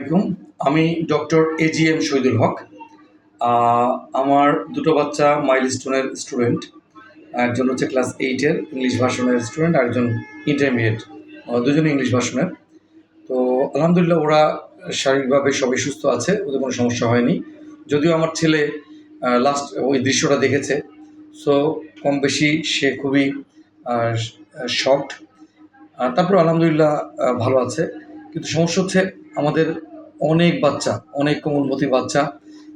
আলাইকুম। আমি doctor A G M Shahidul Haque. আমার দুটো বাচ্চা মাইল স্টোনের স্টুডেন্ট। একজন হচ্ছে ক্লাস এইটের ইংলিশ ভার্সনের স্টুডেন্ট আর একজন ইন্টারমিডিয়েট দুজন ইংলিশ ভার্সনের। তো আলহামদুলিল্লাহ ওরা শারীরিকভাবে সবই সুস্থ আছে, ওদের কোনো সমস্যা হয়নি। যদিও আমার ছেলে লাস্ট ওই দৃশ্যটা দেখেছে। সো কম বেশি সে খুবই শকড তারপর আলহামদুলিল্লাহ ভালো আছে। কিন্তু সমস্যা হচ্ছে আমাদের অনেক বাচ্চা, অনেক কোমলমতি বাচ্চা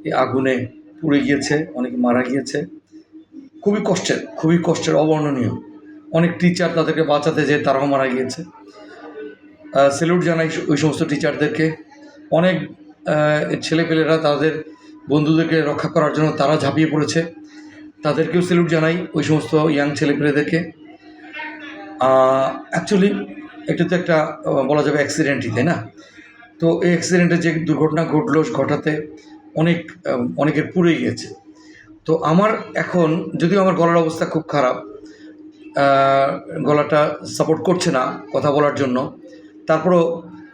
এই আগুনে পুড়ে গিয়েছে, অনেকে মারা গিয়েছে। খুবই কষ্টের খুবই কষ্টের, অবর্ণনীয়। অনেক টিচার তাদেরকে বাঁচাতে যে তারাও মারা গিয়েছে। সেলুট জানাই ওই সমস্ত টিচারদেরকে অনেক ছেলেপেলেরা তাদের বন্ধুদেরকে রক্ষা করার জন্য তারা ঝাঁপিয়ে পড়েছে। তাদেরকেও সেলুট জানাই ওই সমস্ত ইয়াং ছেলেপেলেদেরকে। অ্যাকচুয়ালি এটা তো একটা বলা যাবে অ্যাক্সিডেন্টই তাই না? তো এই অ্যাক্সিডেন্টে যে দুর্ঘটনা ঘটলো ঘটাতে অনেক, অনেকের পুড়ে গিয়েছে তো আমার এখন, যদিও আমার গলার অবস্থা খুব খারাপ গলাটা সাপোর্ট করছে না কথা বলার জন্য। তারপরও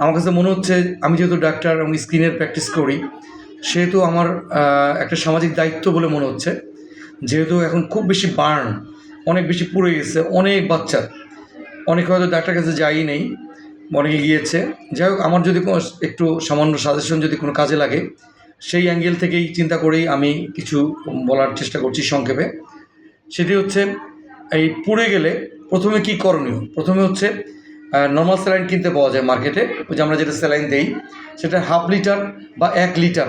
আমার কাছে মনে হচ্ছে, আমি যেহেতু ডাক্তার এবং স্কিনের প্র্যাকটিস করি, সেহেতু আমার একটা সামাজিক দায়িত্ব বলে মনে হচ্ছে। যেহেতু এখন খুব বেশি বার্ন অনেক বেশি পুড়ে গেছে, অনেক বাচ্চা। অনেকে হয়তো ডাক্তার কাছে যাই নেই। অনেকে গিয়েছে। যাই হোক, আমার যদি কোনো একটু সামান্য সাজেশন যদি কোনো কাজে লাগে, সেই অ্যাঙ্গেল থেকেই চিন্তা করেই আমি কিছু বলার চেষ্টা করছি সংক্ষেপে। সেটি হচ্ছে, এই পুড়ে গেলে প্রথমে কি করণীয়? প্রথমে হচ্ছে নর্মাল স্যালাইন কিনতে পাওয়া যায় মার্কেটে ওই যে আমরা যেটা স্যালাইন দেই, সেটা হাফ লিটার বা এক লিটার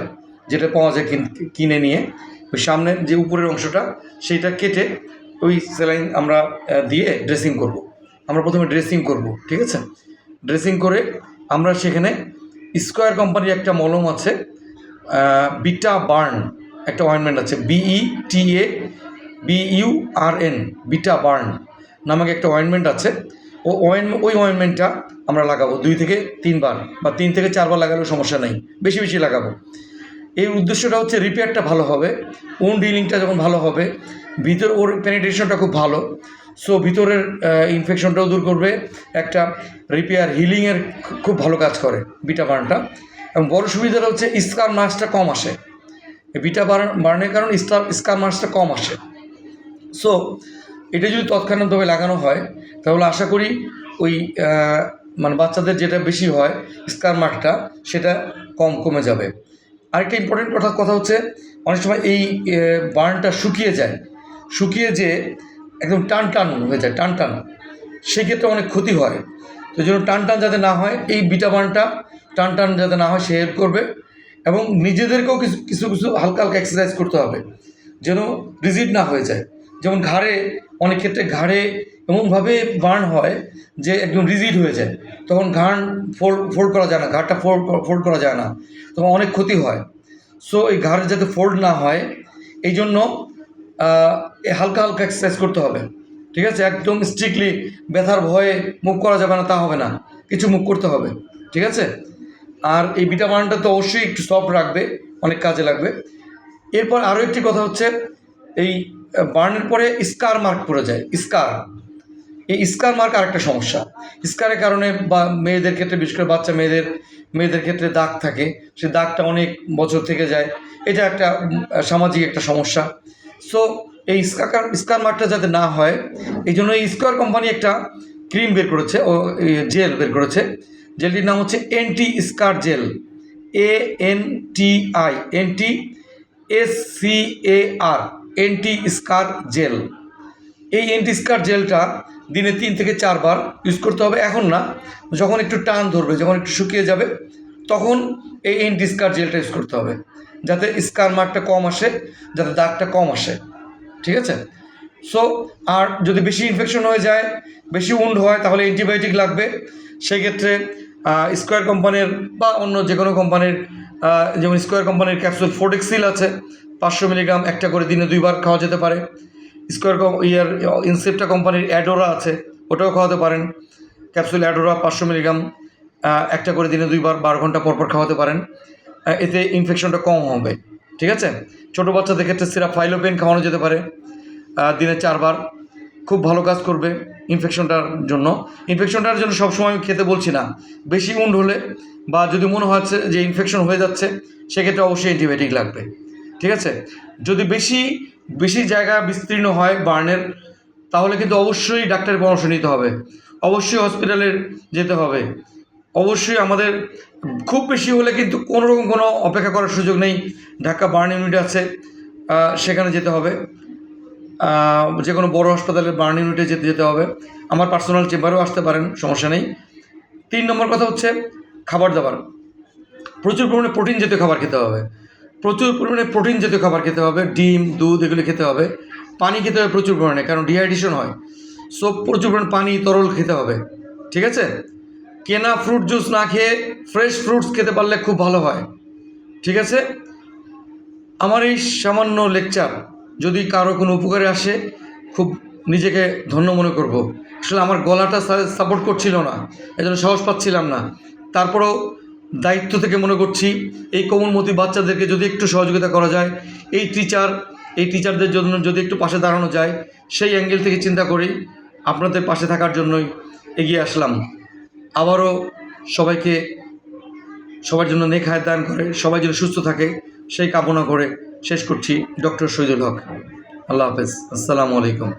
যেটা পাওয়া যায় কিন- নিয়ে, ওই সামনের যে উপরের অংশটা, সেইটা কেটে ওই স্যালাইন আমরা দিয়ে ড্রেসিং করব। আমরা প্রথমে ড্রেসিং করব, ঠিক আছে? ড্রেসিং করে আমরা সেখানে স্কোয়ার কোম্পানির একটা মলম আছে বিটা বার্ন, একটা অয়েনমেন্ট আছে B E T A B U R N beta burn নামক একটা অয়েনমেন্ট আছে। ও অয়েন ওই অয়েনমেন্টটা আমরা লাগাবো দুই থেকে তিনবার বা তিন থেকে চারবার লাগালেও সমস্যা নেই, বেশি বেশি লাগাবো। এই উদ্দেশ্যটা হচ্ছে রিপেয়ারটা ভালো হবে ওন ডিলিংটা যখন ভালো হবে, ভিতর ওর পেনিট্রেশনটা খুব ভালো সো ভিতরের ইনফেকশনটাও দূর করবে। একটা রিপেয়ার হিলিংয়ের খুব ভালো কাজ করে বিটা বার্নটা এবং বড় সুবিধাটা হচ্ছে স্কার মার্কসটা কম আসে। বিটা বার্ন বার্নের কারণে স্টার স্কার মার্কসটা কম আসে। সো এটা যদি তৎক্ষণাৎভাবে লাগানো হয়, তাহলে আশা করি ওই মানে বাচ্চাদের যেটা বেশি হয় স্কার মার্কটা সেটা কম কমে যাবে। আরেকটা ইম্পর্টেন্ট কথা কথা হচ্ছে, অনেক সময় এই বার্নটা শুকিয়ে যায়। শুকিয়ে যে একদম টান টান হয়ে যায় টান টান সেক্ষেত্রে অনেক ক্ষতি হয়। তো জন্য টান টান যাতে না হয়, এই বিটা বার্নটা টান টান যাতে না হয়, সে হেল্প করবে এবং নিজেদেরকেও কিছু কিছু কিছু হালকা হালকা এক্সারসাইজ করতে হবে, যেন রিজিড না হয়ে যায়। যেমন ঘাড়ে, অনেক ক্ষেত্রে ঘাড়ে এমনভাবে বার্ন হয় যে একদম রিজিড হয়ে যায়। তখন ঘাড় ফোল্ড ফোল্ড করা যায় না, ঘাড়টা ফোল্ড ফোল্ড করা যায় না। তখন অনেক ক্ষতি হয়। সো এই ঘাড় যাতে ফোল্ড না হয়, এই জন্য হালকা হালকা এক্সারসাইজ করতে হবে। ঠিক আছে? একদম স্ট্রিক্টলি ব্যথার ভয়ে মুভ করা যাবে না, তা হবে না। কিছু মুভ করতে হবে। ঠিক আছে? আর এই বিটা তো অবশ্যই একটু সফট রাখবে, অনেক কাজে লাগবে। এরপর আরও একটি কথা হচ্ছে, এই বার্নের পরে স্কার মার্ক পড়ে যায়। স্কার এই স্কার মার্ক আরেকটা সমস্যা। স্কারের কারণে বা, মেয়েদের ক্ষেত্রে, বিশেষ করে বাচ্চা মেয়েদের মেয়েদের ক্ষেত্রে দাগ থাকে। সে দাগটা অনেক বছর থেকে যায়। এটা একটা সামাজিক একটা সমস্যা। সো এই স্কার স্কার মার্কটা যাতে না হয়, এই জন্য এই স্কোয়ার কোম্পানি একটা ক্রিম বের করেছে, ও জেল বের করেছে। জেলটির নাম হচ্ছে anti scar gel, A N T I, N T S C A R, anti scar gel. এই এন্টি স্কার জেলটা দিনে তিন থেকে চারবার ইউজ করতে হবে, এখন না, যখন একটু টান ধরবে, যখন একটু শুকিয়ে যাবে, তখন এই এন্টি স্কার জেলটা ইউজ করতে হবে, যাতে স্কার মার্কটা কম আসে, যাতে দাগটা কম আসে। ঠিক আছে? সো আর যদি বেশি ইনফেকশন হয়ে যায়, বেশি উন্ড হয়, তাহলে অ্যান্টিবায়োটিক লাগবে। সেক্ষেত্রে স্কোয়ার কোম্পানির বা অন্য যে কোনো কোম্পানির যেমন স্কোয়ার কোম্পানির ক্যাপসুল ফোর্টেক্সিল আছে, পাঁচশো মিলিগ্রাম একটা করে দিনে দুইবার খাওয়া যেতে পারে। স্কোয়ার ইয়ার ইনসেপ্টা কোম্পানির অ্যাডোরা আছে, ওটাও খাওয়াতে পারেন। ক্যাপসুল অ্যাডোরা পাঁচশো মিলিগ্রাম একটা করে দিনে দুইবার, বারো ঘণ্টা পর পর খাওয়াতে পারেন। এতে ইনফেকশনটা কম হবে। ঠিক আছে? ছোটো বাচ্চাদের ক্ষেত্রে সিরাপ ফাইলোপেন খাওয়ানো যেতে পারে। দিনে চারবার। খুব ভালো কাজ করবে ইনফেকশনটার জন্য। ইনফেকশনটার জন্য সবসময় আমি খেতে বলছি না। বেশি উন্ড হলে বা যদি মনে হচ্ছে যে ইনফেকশন হয়ে যাচ্ছে, সেক্ষেত্রে অবশ্যই অ্যান্টিবায়োটিক লাগবে। ঠিক আছে? যদি বেশি বেশি জায়গা বিস্তীর্ণ হয় বার্নের, তাহলে কিন্তু অবশ্যই ডাক্তারের পরামর্শ নিতে হবে। অবশ্যই হসপিটালে যেতে হবে। অবশ্যই আমাদের খুব বেশি হলে কিন্তু কোনো রকম কোনো অপেক্ষা করার সুযোগ নেই। ঢাকা বার্ন ইউনিট আছে সেখানে যেতে হবে। যে কোনো বড় হাসপাতালে বার্ন ইউনিটে যেতে যেতে হবে। আমার পার্সোনাল চেম্বারেও আসতে পারেন, সমস্যা নেই। তিন নম্বর কথা হচ্ছে খাবার দাবার। প্রচুর পরিমাণে প্রোটিন জাতীয় খাবার খেতে হবে। প্রচুর পরিমাণে প্রোটিন জাতীয় খাবার খেতে হবে। ডিম, দুধ এগুলো খেতে হবে। পানি খেতে হবে প্রচুর পরিমাণে, কারণ ডিহাইড্রেশন হয়। সো প্রচুর পরিমাণে পানি, তরল খেতে হবে। ঠিক আছে? কেনা ফ্রুট জুস না খেয়ে ফ্রেশ ফ্রুটস খেতে পারলে খুব ভালো হয়। ঠিক আছে? আমার এই সামান্য লেকচার যদি কারও কোনো উপকারে আসে, খুব নিজেকে ধন্য মনে করব। আসলে আমার গলাটা সাপোর্ট করছিল না এই জন্য সাহস পাচ্ছিলাম না। তারপরেও দায়িত্ব থেকে মনে করছি, এই কোমলমতি বাচ্চাদেরকে যদি একটু সহযোগিতা করা যায়, এই টিচার এই টিচারদের জন্য যদি একটু পাশে দাঁড়ানো যায়, সেই অ্যাঙ্গেল থেকে চিন্তা করি, আপনাদের পাশে থাকার জন্যই এগিয়ে আসলাম। আবারও সবাইকে সবার জন্য হায়াত দান করে, সবাই যেন সুস্থ থাকে, সেই কামনা করে শেষ করছি ডক্টর শহীদুল হক। আল্লাহ হাফেজ। আসসালামু আলাইকুম।